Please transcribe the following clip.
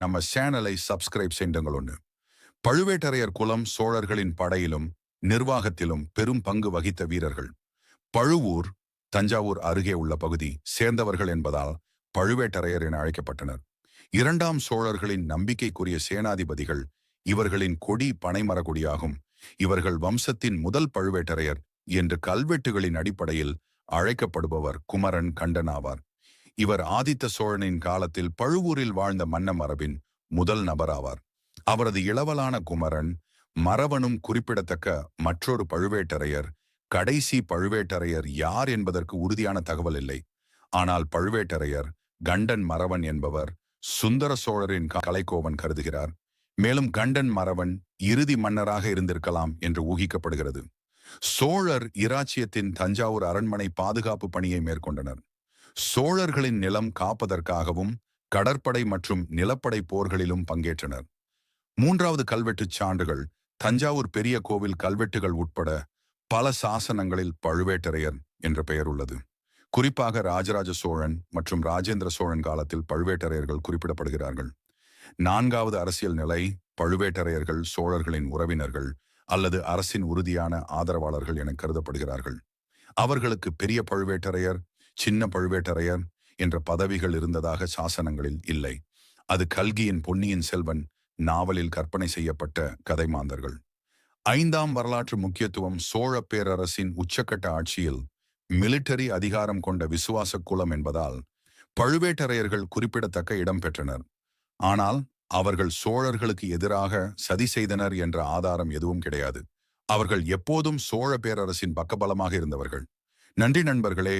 நம்ம சேனலை சப்ஸ்கிரைப் செய்யுங்கள் ஒன்று பழுவேட்டரையர் குலம் சோழர்களின் படையிலும் நிர்வாகத்திலும் பெரும் பங்கு வகித்த வீரர்கள். பழுவூர் தஞ்சாவூர் அருகே உள்ள பகுதி சேர்ந்தவர்கள் என்பதால் பழுவேட்டரையர் என அழைக்கப்பட்டனர். இரண்டாம் சோழர்களின் நம்பிக்கைக்குரிய சேனாதிபதிகள் இவர்களின் கொடி பனைமரகுடியாகும். இவர்கள் வம்சத்தின் முதல் பழுவேட்டரையர் என்று கல்வெட்டுகளின் அடிப்படையில் அழைக்கப்படுபவர் குமரன் கண்டன் ஆவார். இவர் ஆதித்த சோழனின் காலத்தில் பழுவூரில் வாழ்ந்த மன்ன மரபின் முதல் நபராவார். அவரது இளவலான குமரன் மரவனும் குறிப்பிடத்தக்க மற்றொரு பழுவேட்டரையர் கடைசி பழுவேட்டரையர் யார் என்பதற்கு உறுதியான தகவல் இல்லை. ஆனால் பழுவேட்டரையர் கண்டன் மரவன் என்பவர் சுந்தர சோழரின் கலைக்கோவன் கருதுகிறார். மேலும் கண்டன் மரவன் இறுதி மன்னராக இருந்திருக்கலாம் என்று ஊகிக்கப்படுகிறது. சோழர் இராச்சியத்தின் தஞ்சாவூர் அரண்மனை பாதுகாப்பு பணியை மேற்கொண்டனர். சோழர்களின் நிலம் காப்பதற்காகவும் கடற்படை மற்றும் நிலப்படை போர்களிலும் பங்கேற்றனர். மூன்றாவது கல்வெட்டுச் சான்றுகள் தஞ்சாவூர் பெரிய கோவில் கல்வெட்டுகள் உட்பட பல சாசனங்களில் பழுவேட்டரையர் என்ற பெயர் உள்ளது. குறிப்பாக ராஜராஜ சோழன் மற்றும் ராஜேந்திர சோழன் காலத்தில் பழுவேட்டரையர்கள் குறிப்பிடப்படுகிறார்கள். நான்காவது அரசியல் நிலை பழுவேட்டரையர்கள் சோழர்களின் உறவினர்கள் அல்லது அரசின் உறுதியான ஆதரவாளர்கள் என கருதப்படுகிறார்கள். அவர்களுக்கு பெரிய பழுவேட்டரையர் சின்ன பழுவேட்டரையர் என்ற பதவிகள் இருந்ததாக சாசனங்களில் இல்லை. அது கல்கியின் பொன்னியின் செல்வன் நாவலில் கற்பனை செய்யப்பட்ட கதை மாந்தர்கள் ஐந்தாம் வரலாற்று முக்கியத்துவம் சோழ பேரரசின் உச்சக்கட்ட ஆட்சியில் மிலிட்டரி அதிகாரம் கொண்ட விசுவாச குலம் என்பதால் பழுவேட்டரையர்கள் குறிப்பிடத்தக்க இடம் பெற்றனர். ஆனால் அவர்கள் சோழர்களுக்கு எதிராக சதி செய்தனர் என்ற ஆதாரம் எதுவும் கிடையாது. அவர்கள் எப்போதும் சோழ பேரரசின் பக்கபலமாக இருந்தவர்கள். நன்றி நண்பர்களே.